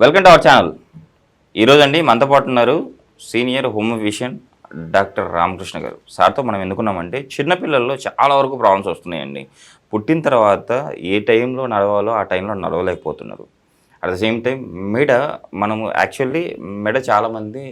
Welcome to our channel. ఈరోజు అండి మనతో పాటు ఉన్నారు senior homeo physician doctor Ramakrishna గారు. సార్తో మనం ఎందుకున్నామంటే చిన్నపిల్లల్లో చాలా వరకు ప్రాబ్లమ్స్ వస్తున్నాయండి. పుట్టిన తర్వాత ఏ టైంలో నడవాలో ఆ టైంలో నడవలేకపోతున్నారు. అట్ ద సేమ్ టైం మెడ మనము యాక్చువల్లీ మెడ చాలామంది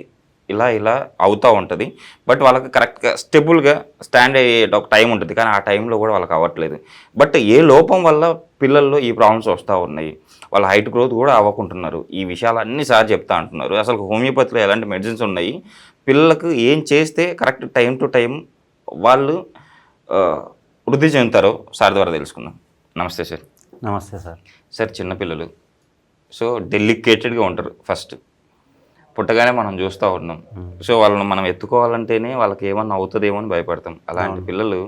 ఇలా ఇలా అవుతూ ఉంటుంది. బట్ వాళ్ళకి కరెక్ట్గా స్టెబుల్గా స్టాండ్ అయ్యే ఒక టైం ఉంటుంది. కానీ ఆ టైంలో కూడా వాళ్ళకి అవ్వట్లేదు. బట్ ఏ లోపం వల్ల పిల్లల్లో ఈ ప్రాబ్లమ్స్ వస్తూ ఉన్నాయి? వాళ్ళ హైట్ గ్రోత్ కూడా అవ్వకుంటున్నారు. ఈ విషయాలు అన్ని సార్ చెప్తా అంటున్నారు. అసలు హోమియోపతిలో ఎలాంటి మెడిసిన్స్ ఉన్నాయి? పిల్లలకు ఏం చేస్తే కరెక్ట్ టైం టు టైం వాళ్ళు వృద్ధి చెందుతారో సార్ ద్వారా తెలుసుకుందాం. నమస్తే సార్ నమస్తే సార్ సార్ చిన్నపిల్లలు సో డెలికేటెడ్గా ఉంటారు. ఫస్ట్ పుట్టగానే మనం చూస్తూ ఉన్నాం. సో వాళ్ళని మనం ఎత్తుకోవాలంటేనే వాళ్ళకి ఏమన్నా అవుతుందేమో అని భయపడతాం. అలాంటి పిల్లలు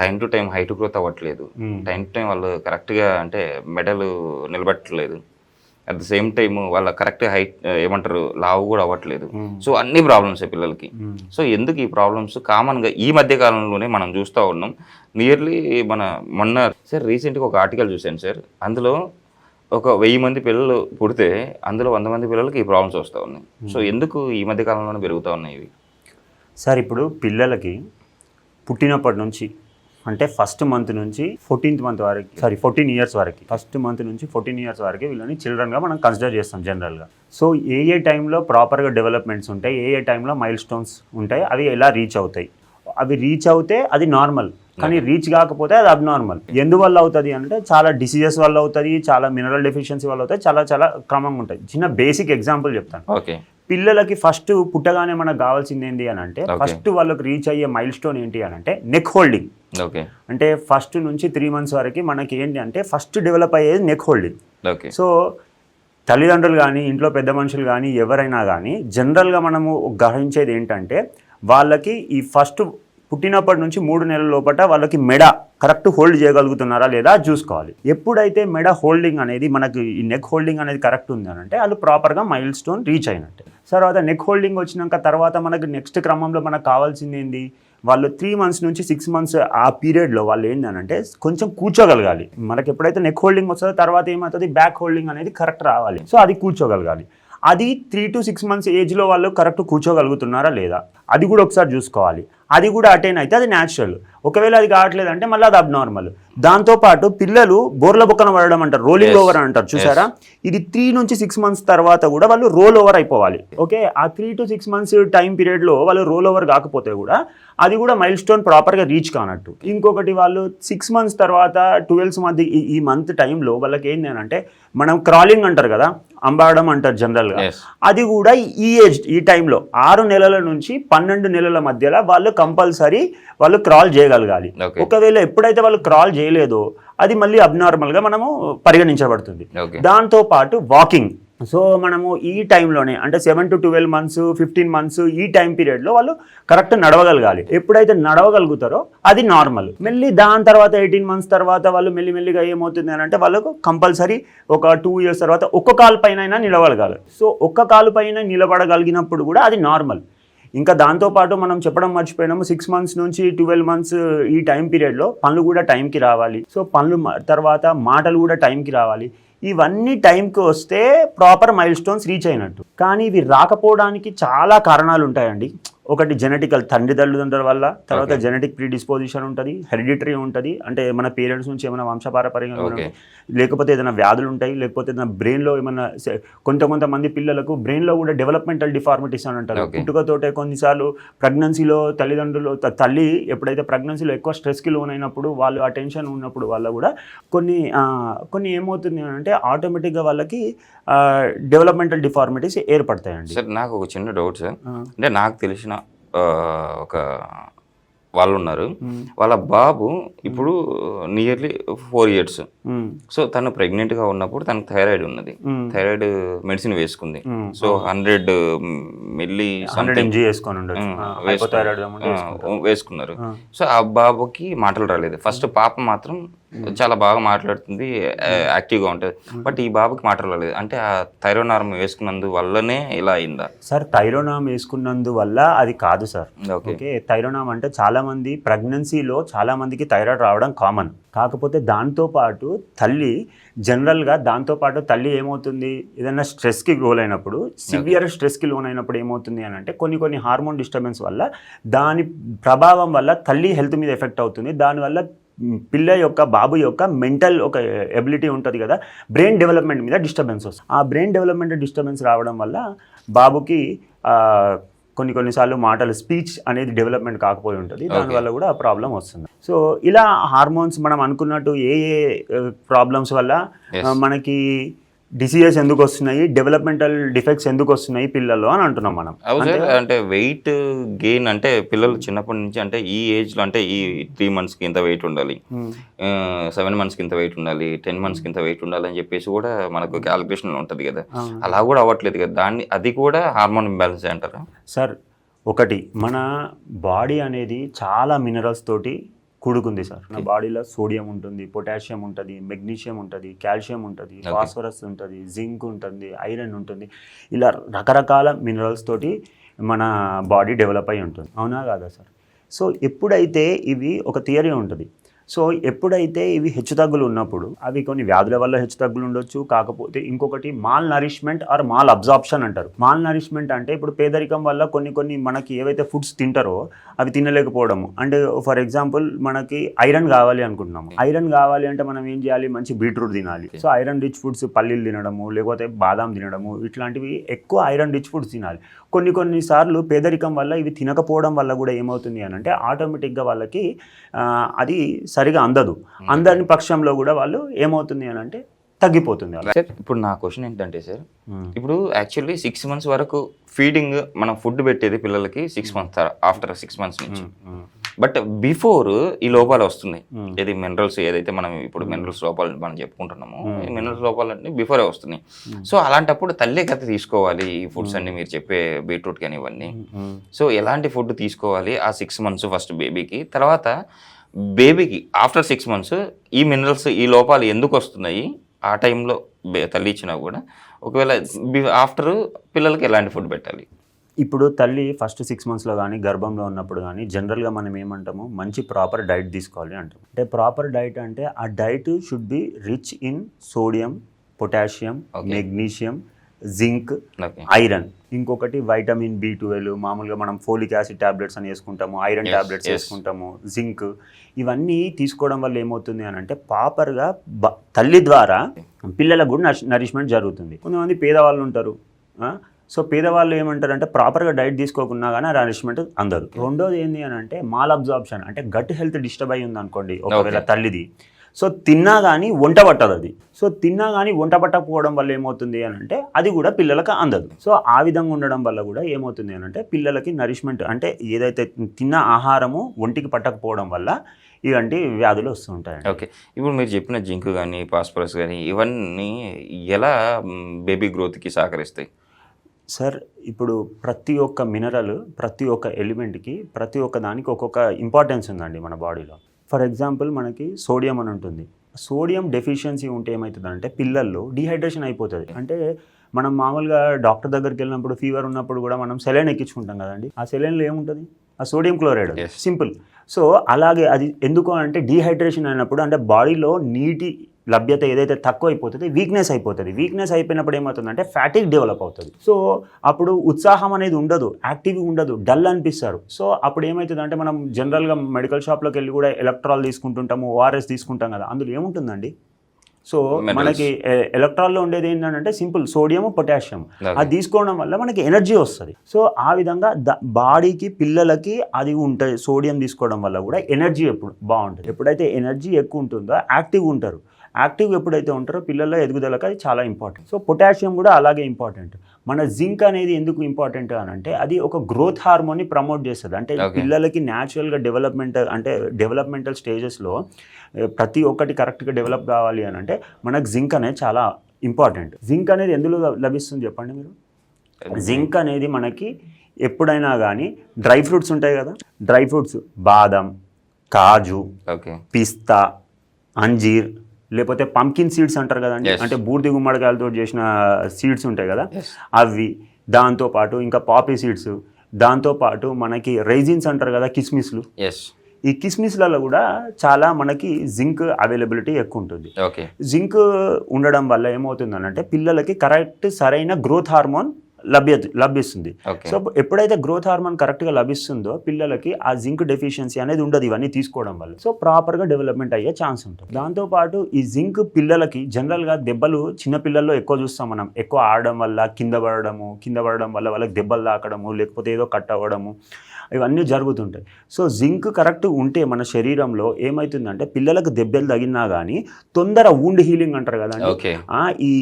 time to time height growth అవ్వట్లేదు. టైం టు టైం వాళ్ళు కరెక్ట్గా అంటే మెడలు నిలబెట్టలేదు అట్ ద సేమ్ టైం వాళ్ళ కరెక్ట్ హైట్ ఏమంటారు లావు కూడా అవ్వట్లేదు. సో అన్ని ప్రాబ్లమ్స్ పిల్లలకి. సో ఎందుకు ఈ ప్రాబ్లమ్స్? కామన్గా ఈ మధ్య కాలంలోనే మనం చూస్తూ ఉన్నాం. నియర్లీ మన మొన్న సార్ రీసెంట్గా ఒక ఆర్టికల్ చూశాను సార్. అందులో ఒక వెయ్యి మంది పిల్లలు పుడితే అందులో వంద మంది పిల్లలకి ఈ ప్రాబ్లమ్స్ వస్తూ ఉన్నాయి. సో ఎందుకు ఈ మధ్య కాలంలోనే పెరుగుతూ ఉన్నాయి ఇవి? సార్ ఇప్పుడు పిల్లలకి పుట్టినప్పటి నుంచి అంటే ఫస్ట్ మంత్ నుంచి ఫోర్టీన్త్ మంత్ వరకు సారీ ఫోర్టీన్ ఇయర్స్ వరకు ఫస్ట్ మంత్ నుంచి ఫోర్టీన్ ఇయర్స్ వరకు వీళ్ళని చిల్డ్రన్గా మనం కన్సిడర్ చేస్తాం జనరల్గా సో ఏ ఏ టైంలో ప్రాపర్గా డెవలప్మెంట్స్ ఉంటాయి ఏ ఏ టైంలో మైల్ స్టోన్స్ ఉంటాయి అవి ఎలా రీచ్ అవుతాయి? అవి రీచ్ అవుతే అది నార్మల్ కానీ రీచ్ కాకపోతే అది అబ్నార్మల్ ఎందువల్ల అవుతుంది అంటే చాలా డిసీజెస్ వల్ల అవుతుంది చాలా మినరల్ డెఫిషియన్సీ వల్ల అవుతుంది చాలా చాలా క్రమంగా ఉంటుంది చిన్న బేసిక్ ఎగ్జాంపుల్ చెప్తాను. ఓకే. పిల్లలకి ఫస్ట్ పుట్టగానే మనకు కావాల్సింది ఏంటి అని అంటే. ఫస్ట్ వాళ్ళకి రీచ్ అయ్యే మైల్ స్టోన్ ఏంటి అని అంటే నెక్ హోల్డింగ్ ఓకే. అంటే ఫస్ట్ నుంచి త్రీ మంత్స్ వరకు మనకి ఏంటి అంటే ఫస్ట్ డెవలప్ అయ్యేది నెక్ హోల్డింగ్ ఓకే. సో తల్లిదండ్రులు కానీ ఇంట్లో పెద్ద మనుషులు కానీ ఎవరైనా కానీ జనరల్గా మనము గ్రహించేది ఏంటంటే వాళ్ళకి ఈ ఫస్ట్ పుట్టినప్పటి నుంచి మూడు నెలల లోపల వాళ్ళకి మెడ కరెక్ట్ హోల్డ్ చేయగలుగుతున్నారా లేదా చూసుకోవాలి ఎప్పుడైతే మెడ హోల్డింగ్ అనేది మనకి ఈ నెక్ హోల్డింగ్ అనేది కరెక్ట్ ఉంది అని అంటే వాళ్ళు ప్రాపర్గా మైల్ స్టోన్ రీచ్ అయినట్టే. తర్వాత నెక్ హోల్డింగ్ వచ్చినాక తర్వాత మనకు నెక్స్ట్ క్రమంలో మనకు కావాల్సింది ఏంది? వాళ్ళు త్రీ మంత్స్ నుంచి సిక్స్ మంత్స్ ఆ పీరియడ్లో వాళ్ళు ఏంటంటే కొంచెం కూర్చోగలగాలి. మనకి ఎప్పుడైతే నెక్ హోల్డింగ్ వస్తుందో తర్వాత ఏమవుతుంది? బ్యాక్ హోల్డింగ్ అనేది కరెక్ట్ రావాలి. సో అది కూర్చోగలగాలి. అది త్రీ టు సిక్స్ మంత్స్ ఏజ్లో వాళ్ళు కరెక్ట్ కూర్చోగలుగుతున్నారా లేదా? అది కూడా ఒకసారి చూసుకోవాలి. అది కూడా అటైన్ అయితే అది న్యాచురల్ ఒకవేళ అది కావట్లేదు అంటే మళ్ళీ అది అబ్నార్మల్ దాంతోపాటు పిల్లలు బోర్ల బొక్కన పడడం అంటారు రోలింగ్ ఓవర్ అంటారు చూసారా? ఇది త్రీ నుంచి సిక్స్ మంత్స్ తర్వాత కూడా వాళ్ళు రోల్ ఓవర్ అయిపోవాలి. ఓకే ఆ three to six months time పీరియడ్లో వాళ్ళు రోల్ ఓవర్ కాకపోతే కూడా అది కూడా మైల్ స్టోన్ ప్రాపర్గా రీచ్ కానట్టు. ఇంకొకటి వాళ్ళు సిక్స్ మంత్స్ తర్వాత ట్వెల్వ్స్ మధ్య ఈ- మంత్ టైంలో వాళ్ళకి ఏంటి అని అంటే మనం క్రాలింగ్ అంటారు కదా అంబాడడం అంటారు జనరల్గా. అది కూడా ఈ ఏజ్ ఈ టైంలో ఆరు నెలల నుంచి పన్నెండు నెలల మధ్యలో వాళ్ళు కంపల్సరీ వాళ్ళు క్రాల్ చేయగలగాలి. ఒకవేళ ఎప్పుడైతే వాళ్ళు క్రాల్ చేయలేదో అది మళ్ళీ అబ్నార్మల్గా మనము పరిగణించబడుతుంది. దాంతో పాటు వాకింగ్ సో మనము ఈ టైంలోనే అంటే seven to twelve months fifteen months ఈ టైం పీరియడ్లో వాళ్ళు కరెక్ట్ నడవగలగాలి. ఎప్పుడైతే నడవగలుగుతారో అది నార్మల్ మెల్లి దాని తర్వాత ఎయిటీన్ మంత్స్ తర్వాత వాళ్ళు మెల్లి మెల్లిగా ఏమవుతుంది అని అంటే వాళ్ళకు కంపల్సరీ ఒక టూ ఇయర్స్ తర్వాత ఒక్క కాలు పైన నిలబడగలరు సో ఒక్క కాలు పైన నిలబడగలిగినప్పుడు కూడా అది నార్మల్ ఇంకా దాంతోపాటు మనం చెప్పడం మర్చిపోయినాము సిక్స్ మంత్స్ నుంచి ట్వెల్వ్ మంత్స్ ఈ టైం పీరియడ్లో పనులు కూడా టైంకి రావాలి. సో పనులు తర్వాత మాటలు కూడా టైంకి రావాలి. ఇవన్నీ టైంకి వస్తే ప్రాపర్ మైల్ స్టోన్స్ రీచ్ అయినట్టు. కానీ ఇవి రాకపోవడానికి చాలా కారణాలు ఉంటాయండి. ఒకటి జెనెటికల్ తండ్రి తల్లిదండ్రుల వల్ల తర్వాత జెనెటిక్ ప్రీడిస్పోజిషన్ ఉంటుంది హెరిడిటరీ ఉంటుంది అంటే మన పేరెంట్స్ నుంచి ఏమైనా వంశపారపర్యంగా. ఏమైనా లేకపోతే ఏదైనా వ్యాధులు ఉంటాయి లేకపోతే ఏదైనా బ్రెయిన్లో ఏమైనా కొంత కొంతమంది పిల్లలకు బ్రెయిన్లో కూడా డెవలప్మెంటల్ డిఫార్మిటీస్ అని అంటారు. పుట్టుకతోటే కొన్నిసార్లు ప్రెగ్నెన్సీలో తల్లిదండ్రులు తల్లి ఎప్పుడైతే ప్రెగ్నెన్సీలో ఎక్కువ స్ట్రెస్కి లోన్ అయినప్పుడు వాళ్ళు ఆ టెన్షన్ ఉన్నప్పుడు వల్ల కూడా కొన్ని కొన్ని ఏమవుతుంది అంటే ఆటోమేటిక్గా వాళ్ళకి డెవలప్మెంటల్ డిఫార్మిటీస్ ఏర్పడతాయండి సార్ నాకు ఒక చిన్న డౌట్ సార్. అంటే నాకు తెలిసిన ఒక వాళ్ళు ఉన్నారు. వాళ్ళ బాబు ఇప్పుడు నియర్లీ ఫోర్ ఇయర్స్. సో తను ప్రెగ్నెంట్గా ఉన్నప్పుడు తనకు థైరాయిడ్ ఉన్నది. థైరాయిడ్ మెడిసిన్ వేసుకుంది. మ్మ్. సో హండ్రెడ్ మిల్లీ వేసుకుంటారు. వేసుకున్నారు. సో ఆ బాబుకి మాటలు రాలేదు. ఫస్ట్ పాప మాత్రం చాలా బాగా మాట్లాడుతుంది యాక్టివ్గా ఉంటుంది. బట్ ఈ బాబుకి మాట్లాడలేదు అంటే ఆ థైరోనార్మ్ వేసుకున్నందు వల్లనే ఇలా అయిందా? సార్ థైరోనామ్ వేసుకున్నందువల్ల అది కాదు సార్ ఓకే ఓకే థైరోనామ్ అంటే చాలా మంది ప్రెగ్నెన్సీలో చాలా మందికి థైరాయిడ్ రావడం కామన్ కాకపోతే దాంతో పాటు తల్లి జనరల్గా దాంతో పాటు తల్లి ఏమవుతుంది? ఏదైనా స్ట్రెస్కి లోనైనప్పుడు సివియర్ స్ట్రెస్కి లోనైనప్పుడు ఏమవుతుంది అని అంటే కొన్ని కొన్ని హార్మోన్ డిస్టర్బెన్స్ వల్ల దాని ప్రభావం వల్ల తల్లి హెల్త్ మీద ఎఫెక్ట్ అవుతుంది. దానివల్ల పిల్ల యొక్క బాబు యొక్క మెంటల్ ఒక ఎబిలిటీ ఉంటుంది కదా బ్రెయిన్ డెవలప్మెంట్ మీద డిస్టర్బెన్స్ వస్తుంది. ఆ బ్రెయిన్ డెవలప్మెంట్ డిస్టర్బెన్స్ రావడం వల్ల బాబుకి కొన్ని కొన్నిసార్లు మాటలు స్పీచ్ అనేది డెవలప్మెంట్ కాకపోయి ఉంటుంది. దానివల్ల కూడా ప్రాబ్లం వస్తుంది. సో ఇలా హార్మోన్స్ మనం అనుకున్నట్టు ఏ ఏ ప్రాబ్లమ్స్ వల్ల ఆ, మనకి డిసీజెస్ ఎందుకు వస్తున్నాయి? డెవలప్మెంటల్ డిఫెక్ట్స్ ఎందుకు వస్తున్నాయి పిల్లల్లో అని అంటున్నాం మనం. అంటే వెయిట్ గెయిన్ అంటే పిల్లలు చిన్నప్పటి నుంచి అంటే ఈ ఏజ్లో అంటే ఈ త్రీ మంత్స్కి ఇంత వెయిట్ ఉండాలి. సెవెన్ మంత్స్కి ఇంత వెయిట్ ఉండాలి టెన్ మంత్స్కి ఇంత వెయిట్ ఉండాలి అని చెప్పేసి కూడా మనకు క్యాలిక్యులేషన్ ఉంటుంది కదా. అలా కూడా అవ్వట్లేదు కదా. దాన్ని అది కూడా హార్మోన్ ఇంబ్యాలెన్స్ అంటారా? సార్ ఒకటి మన బాడీ అనేది చాలా మినరల్స్ తోటి కూడుకుంది సార్. మన బాడీలో సోడియం ఉంటుంది పొటాషియం ఉంటుంది మెగ్నీషియం ఉంటుంది కాల్షియం ఉంటుంది ఫాస్ఫరస్ ఉంటుంది జింక్ ఉంటుంది ఐరన్ ఉంటుంది. ఇలా రకరకాల మినరల్స్ తోటి మన బాడీ డెవలప్ అయి ఉంటుంది. అవునా కాదా సార్? సో ఎప్పుడైతే ఇవి ఒక థియరీ ఉంటుంది సో ఎప్పుడైతే ఇవి హెచ్చుతగ్గులు ఉన్నప్పుడు అవి కొన్ని వ్యాధుల వల్ల హెచ్చుతగ్గులు ఉండొచ్చు. కాకపోతే ఇంకొకటి malnourishment or malabsorption అంటారు. మాల్ నరిష్మెంట్ అంటే ఇప్పుడు పేదరికం వల్ల కొన్ని కొన్ని మనకి ఏవైతే ఫుడ్స్ తింటారో అవి తినలేకపోవడము. అంటే ఫర్ ఎగ్జాంపుల్ మనకి ఐరన్ కావాలి అనుకుంటున్నాము. ఐరన్ కావాలి అంటే మనం ఏం చేయాలి? మంచి బీట్రూట్ తినాలి. సో ఐరన్ రిచ్ ఫుడ్స్ పల్లీలు తినడము లేకపోతే బాదాం తినడము ఇట్లాంటివి ఎక్కువ ఐరన్ రిచ్ ఫుడ్స్ తినాలి. కొన్ని కొన్ని సార్లు పేదరికం వల్ల ఇవి తినకపోవడం వల్ల కూడా ఏమవుతుంది అని అంటే ఆటోమేటిక్గా వాళ్ళకి అది సరిగా అందదు. అందని పక్షంలో కూడా వాళ్ళు ఏమవుతుంది అని అంటే తగ్గిపోతుంది. సార్ ఇప్పుడు నా క్వశ్చన్ ఏంటంటే సార్ ఇప్పుడు యాక్చువల్లీ సిక్స్ మంత్స్ వరకు ఫీడింగ్ మనం ఫుడ్ పెట్టేది పిల్లలకి six months after six months నుంచి. బట్ బిఫోర్ ఈ లోపాలు వస్తున్నాయి. ఏది మినరల్స్ ఏదైతే మనం ఇప్పుడు మినరల్స్ లోపాలు మనం చెప్పుకుంటున్నామో ఈ మినరల్స్ లోపాలు బిఫోరే వస్తున్నాయి. సో అలాంటప్పుడు తల్లే కథ తీసుకోవాలి ఈ ఫుడ్స్ అన్ని మీరు చెప్పే బీట్రూట్ కానీ ఇవన్నీ. సో ఎలాంటి ఫుడ్ తీసుకోవాలి ఆ సిక్స్ మంత్స్ ఫస్ట్ బేబీకి తర్వాత బేబీకి ఆఫ్టర్ సిక్స్ మంత్స్ ఈ మినరల్స్ ఈ లోపాలు ఎందుకు వస్తున్నాయి? ఆ టైంలో తల్లి ఇచ్చినా కూడా ఒకవేళ ఆఫ్టర్ పిల్లలకి ఎలాంటి ఫుడ్ పెట్టాలి? ఇప్పుడు తల్లి ఫస్ట్ సిక్స్ మంత్స్లో కానీ గర్భంలో ఉన్నప్పుడు కానీ జనరల్గా మనం ఏమంటాము మంచి ప్రాపర్ డైట్ తీసుకోవాలి అంటాం అంటే ప్రాపర్ డైట్ అంటే ఆ diet should be rich in sodium potassium. Magnesium zinc iron ఇంకొకటి వైటమిన్ బి ట్వెల్వ్ మామూలుగా మనం ఫోలిక్ యాసిడ్ టాబ్లెట్స్ అని వేసుకుంటాము ఐరన్ yes. వేసుకుంటాము జింక్ ఇవన్నీ తీసుకోవడం వల్ల ఏమవుతుంది అని అంటే ప్రాపర్గా బ తల్లి ద్వారా పిల్లలకు కూడా నరిష్మెంట్ జరుగుతుంది కొంతమంది పేదవాళ్ళు ఉంటారు? సో పేదవాళ్ళు ఏమంటారంటే ప్రాపర్గా డైట్ తీసుకోకున్నా కానీ ఆ నరిష్మెంట్ అందరు రెండోది ఏంటి అని అంటే మాల్ అబ్జార్ప్షన్ అంటే గట్ హెల్త్ డిస్టర్బ్ అయి ఉంది అనుకోండి ఒకవేళ. తల్లిది. సో తిన్నా కానీ వంట పట్టదు అది. సో తిన్నా కానీ వంట పట్టకపోవడం వల్ల ఏమవుతుంది అని అంటే అది కూడా పిల్లలకు అందదు. సో ఆ విధంగా ఉండడం వల్ల కూడా ఏమవుతుంది అని అంటే పిల్లలకి నరిష్మెంట్ అంటే ఏదైతే తిన్న ఆహారము ఒంటికి పట్టకపోవడం వల్ల ఇలాంటి వ్యాధులు వస్తుంటాయండి ఓకే. ఇప్పుడు మీరు చెప్పిన జింక్ కానీ ఫాస్ఫరస్ కానీ ఇవన్నీ ఎలా బేబీ గ్రోత్కి సహకరిస్తాయి? సార్ ఇప్పుడు ప్రతి ఒక్క మినరల్ ప్రతి ఒక్క ఎలిమెంట్కి ప్రతి ఒక్క దానికి ఒక్కొక్క ఇంపార్టెన్స్ ఉందండి మన బాడీలో. ఫర్ ఎగ్జాంపుల్ మనకి సోడియం అని ఉంటుంది. సోడియం డెఫిషియన్సీ ఉంటే ఏమవుతుందంటే పిల్లల్లో డిహైడ్రేషన్ అయిపోతుంది. అంటే మనం మామూలుగా డాక్టర్ దగ్గరికి వెళ్ళినప్పుడు ఫీవర్ ఉన్నప్పుడు కూడా మనం సెలైన్ ఎక్కించుకుంటాం కదండి. ఆ సెలైన్లో ఏముంటుంది? ఆ సోడియం క్లోరైడ్. సింపుల్. సో అలాగే అది ఎందుకు అంటే డీహైడ్రేషన్ అయినప్పుడు అంటే బాడీలో నీటి లభ్యత ఏదైతే తక్కువ అయిపోతుంది వీక్నెస్ అయిపోతుంది. వీక్నెస్ అయిపోయినప్పుడు ఏమవుతుందంటే ఫ్యాటిక్ డెవలప్ అవుతుంది. సో అప్పుడు ఉత్సాహం అనేది ఉండదు. యాక్టివ్ ఉండదు. డల్ అనిపిస్తారు. సో అప్పుడు ఏమవుతుంది అంటే మనం జనరల్గా మెడికల్ షాప్లోకి వెళ్ళి కూడా ఎలక్ట్రాల్ తీసుకుంటుంటాము ఓఆర్ఎస్ తీసుకుంటాం కదా. అందులో ఏముంటుందండి? సో. మనకి ఎలక్ట్రాల్లో ఉండేది ఏంటంటే సింపుల్ సోడియం పొటాషియం. అది. తీసుకోవడం వల్ల మనకి ఎనర్జీ వస్తుంది. సో ఆ విధంగా ద బాడీకి పిల్లలకి అది ఉంటుంది. సోడియం తీసుకోవడం వల్ల కూడా ఎనర్జీ ఎప్పుడు బాగుంటుంది. ఎప్పుడైతే ఎనర్జీ ఎక్కువ ఉంటుందో యాక్టివ్ ఉంటారు. యాక్టివ్ ఎప్పుడైతే ఉంటారో పిల్లల ఎదుగుదలకు అది చాలా ఇంపార్టెంట్ సో పొటాషియం కూడా అలాగే ఇంపార్టెంట్ మన జింక్ అనేది ఎందుకు ఇంపార్టెంట్ అని అంటే అది ఒక గ్రోత్ హార్మోన్ని ప్రమోట్ చేస్తుంది. అంటే. పిల్లలకి న్యాచురల్గా డెవలప్మెంట్ అంటే డెవలప్మెంటల్ స్టేజెస్లో ప్రతి ఒక్కటి కరెక్ట్గా డెవలప్ కావాలి అని అంటే మనకు జింక్ అనేది చాలా ఇంపార్టెంట్ జింక్ అనేది ఎందులో లభిస్తుంది చెప్పండి మీరు? జింక్ అనేది మనకి ఎప్పుడైనా కానీ డ్రై ఫ్రూట్స్ ఉంటాయి కదా? డ్రై ఫ్రూట్స్ బాదం కాజు ఓకే. పిస్తా అంజీర్ లేకపోతే పంకిన్ సీడ్స్ అంటారు కదండి. అంటే బూర్ది గుమ్మడికాయలతో చేసిన సీడ్స్ ఉంటాయి కదా. అవి దాంతోపాటు ఇంకా పాపీ సీడ్స్ దాంతోపాటు మనకి రైజిన్స్ అంటారు కదా కిస్మిస్లు. ఎస్ ఈ కిస్మిస్లలో కూడా చాలా మనకి జింక్ అవైలబిలిటీ ఎక్కువ ఉంటుంది. ఓకే జింక్ ఉండడం వల్ల ఏమవుతుందనంటే పిల్లలకి కరెక్ట్ సరైన గ్రోత్ హార్మోన్ లభ్య లభిస్తుంది. సో ఎప్పుడైతే గ్రోత్ హార్మోన్ కరెక్ట్గా లభిస్తుందో పిల్లలకి ఆ జింక్ డెఫిషియన్సీ అనేది ఉండదు ఇవన్నీ తీసుకోవడం వల్ల. సో ప్రాపర్గా డెవలప్మెంట్ అయ్యే ఛాన్స్ ఉంటుంది. దాంతోపాటు ఈ జింక్ పిల్లలకి జనరల్గా దెబ్బలు చిన్న పిల్లల్లో ఎక్కువ చూస్తాం మనం. ఎక్కువ ఆడడం వల్ల కింద పడడము కింద పడడం వల్ల వాళ్ళకి దెబ్బలు తాకడము లేకపోతే ఏదో కట్ అవ్వడము ఇవన్నీ జరుగుతుంటాయి. సో జింక్ కరెక్ట్ ఉంటే మన శరీరంలో ఏమవుతుందంటే పిల్లలకు దెబ్బలు తగిలినా కానీ తొందర వూండ్ హీలింగ్ అంటారు కదండి? ఈ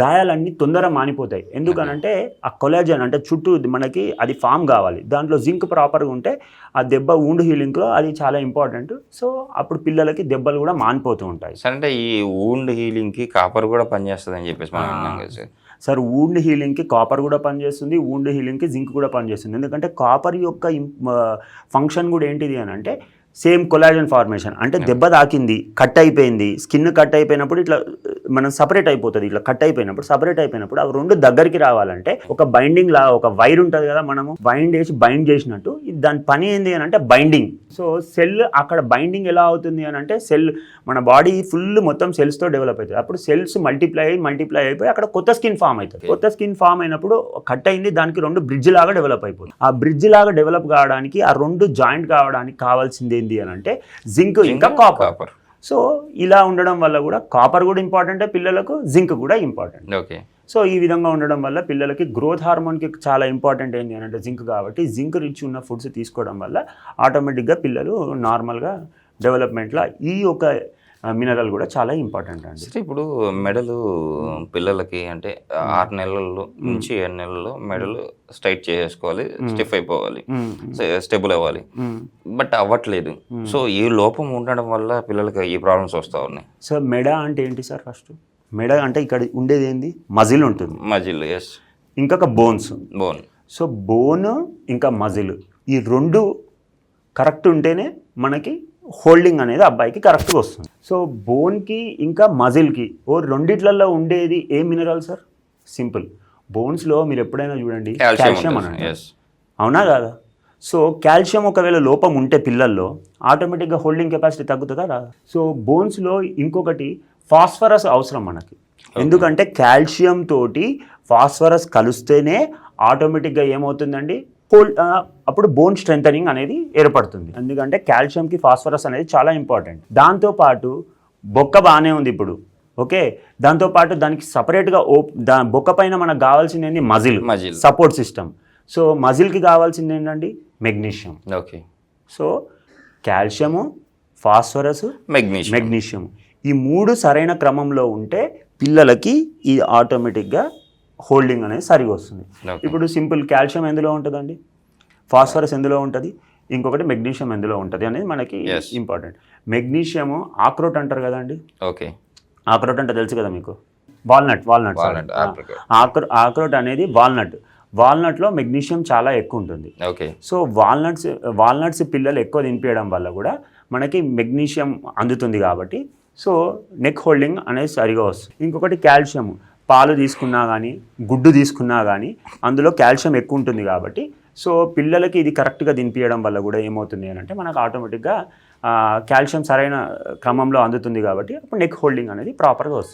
గాయాలన్నీ తొందర మానిపోతాయి. ఎందుకనంటే ఆ కొలాజన్ అంటే చుట్టూ మనకి అది ఫామ్ కావాలి. దాంట్లో జింక్ ప్రాపర్గా ఉంటే ఆ దెబ్బ వూండ్ హీలింగ్లో అది చాలా ఇంపార్టెంట్. సో అప్పుడు పిల్లలకి దెబ్బలు కూడా మానిపోతూ ఉంటాయి. సార్ అంటే ఈ వూండ్ హీలింగ్కి కాపర్ కూడా పనిచేస్తుంది అని చెప్పేసి మనం విన్నాం కదా సార్. సార్ వూండ్ హీలింగ్కి కాపర్ కూడా పనిచేస్తుంది వూండ్ హీలింగ్కి జింక్ కూడా పనిచేస్తుంది. ఎందుకంటే కాపర్ యొక్క ఫంక్షన్ కూడా ఏంటిది అని అంటే సేమ్ కొలాజన్ ఫార్మేషన్. అంటే దెబ్బ తాకింది కట్ అయిపోయింది స్కిన్ కట్ అయిపోయినప్పుడు ఇట్లా మనం సపరేట్ అయిపోతుంది ఇట్లా కట్ అయిపోయినప్పుడు సపరేట్ అయిపోయినప్పుడు అవి రెండు దగ్గరికి రావాలంటే ఒక బైండింగ్ లా ఒక వైర్ ఉంటుంది కదా మనము బైండ్ చేసి బైండ్ చేసినట్టు దాని పని ఏంది అని అంటే బైండింగ్ సో సెల్ అక్కడ బైండింగ్ ఎలా అవుతుంది అని అంటే సెల్ మన బాడీ ఫుల్ మొత్తం సెల్స్తో డెవలప్ అవుతుంది. అప్పుడు సెల్స్ మల్టిప్లై అయ్యి మల్టిప్లై అయిపోయి అక్కడ కొత్త స్కిన్ ఫామ్ అవుతుంది. కొత్త స్కిన్ ఫామ్ అయినప్పుడు కట్ అయింది దానికి రెండు బ్రిడ్జ్ లాగా డెవలప్ అయిపోతుంది. ఆ బ్రిడ్జ్ లాగా డెవలప్ కావడానికి ఆ రెండు జాయింట్ కావడానికి కావాల్సింది ఏంది అని అంటే జింక్ ఇంకా కాపర్ సో ఇలా ఉండడం వల్ల కూడా కాపర్ కూడా ఇంపార్టెంటే పిల్లలకు జింక్ కూడా ఇంపార్టెంట్. ఓకే. సో ఈ విధంగా ఉండడం వల్ల పిల్లలకి గ్రోత్ హార్మోన్కి చాలా ఇంపార్టెంట్ ఏంటి అని అంటే జింక్ కాబట్టి జింక్ రిచ్ ఉన్న ఫుడ్స్ తీసుకోవడం వల్ల ఆటోమేటిక్గా పిల్లలు నార్మల్గా డెవలప్మెంట్లో ఈ యొక్క మినరల్ కూడా చాలా ఇంపార్టెంట్ అండి. సరే ఇప్పుడు మెడలు పిల్లలకి అంటే ఆరు నెలల్లో నుంచి ఏడు నెలల్లో మెడలు స్ట్రైట్ చేసుకోవాలి స్టిఫ్ అయిపోవాలి స్టెబుల్ అవ్వాలి. బట్ అవ్వట్లేదు. సో ఈ లోపం ఉండడం వల్ల పిల్లలకి ఈ ప్రాబ్లమ్స్ వస్తూ ఉన్నాయి. సో మెడ అంటే ఏంటి సార్ ఫస్ట్? మెడ అంటే ఇక్కడ ఉండేది ఏంది? మజిల్ ఉంటుంది. మజిల్ ఎస్ ఇంకొక బోన్స్ బోన్. సో బోన్ ఇంకా మజిల్. ఈ రెండు కరెక్ట్ ఉంటేనే మనకి హోల్డింగ్ అనేది అబ్బాయికి కరెక్ట్గా వస్తుంది. సో బోన్కి ఇంకా మజిల్కి ఓ రెండిట్లలో ఉండేది ఏ మినరల్ సార్ సింపుల్. బోన్స్లో మీరు ఎప్పుడైనా చూడండి కాల్షియం అనండి ఎస్ అవునా కాదా? సో కాల్షియం ఒకవేళ లోపం ఉంటే పిల్లల్లో ఆటోమేటిక్గా హోల్డింగ్ కెపాసిటీ తగ్గుతుందా రాదా? సో బోన్స్లో ఇంకొకటి ఫాస్ఫరస్ అవసరం మనకి. ఎందుకంటే కాల్షియం తోటి ఫాస్ఫరస్ కలిస్తేనే ఆటోమేటిక్గా ఏమవుతుందండి? ఆ, అప్పుడు బోన్ స్ట్రెంథనింగ్ అనేది ఏర్పడుతుంది. ఎందుకంటే కాల్షియంకి ఫాస్ఫరస్ అనేది చాలా ఇంపార్టెంట్. దాంతోపాటు బొక్క బాగానే ఉంది ఇప్పుడు. ఓకే? దాంతోపాటు దానికి సపరేట్గా ఓ దా బొక్క పైన మనకు కావాల్సింది ఏంటి muscle. Muscle. Support system so మజిల్కి కావాల్సింది ఏంటండి? Magnesium okay. So calcium phosphorus magnesium magnesium ఈ మూడు సరైన క్రమంలో ఉంటే పిల్లలకి ఈ ఆటోమేటిక్గా హోల్డింగ్ అనేది సరిగా వస్తుంది. ఇప్పుడు సింపుల్ కాల్షియం ఎందులో ఉంటుందండి? ఫాస్ఫరస్ ఎందులో ఉంటుంది? ఇంకొకటి మెగ్నీషియం ఎందులో ఉంటుంది అనేది మనకి. ఇంపార్టెంట్. మెగ్నీషియము ఆక్రోట్ అంటారు కదండి? ఓకే. ఆక్రోట్ అంటే తెలుసు కదా మీకు? Walnut walnut. ఆక్రో ఆక్రోట్ అనేది వాల్నట్. వాల్నట్లో మెగ్నీషియం చాలా ఎక్కువ ఉంటుంది. ఓకే. సో వాల్నట్స్ వాల్నట్స్ పిల్లలు ఎక్కువ తినిపించడం వల్ల కూడా మనకి మెగ్నీషియం అందుతుంది కాబట్టి సో నెక్ హోల్డింగ్ అనేది సరిగా వస్తుంది. ఇంకొకటి కాల్షియం పాలు తీసుకున్నా కానీ గుడ్డు తీసుకున్నా కానీ అందులో కాల్షియం ఎక్కువ ఉంటుంది కాబట్టి సో పిల్లలకి ఇది కరెక్ట్గా దింపియడం వల్ల కూడా ఏమవుతుంది అని అంటే మనకు ఆటోమేటిక్గా కాల్షియం సరైన క్రమంలో అందుతుంది కాబట్టి అప్పుడు నెక్ హోల్డింగ్ అనేది ప్రాపర్గా వస్తుంది.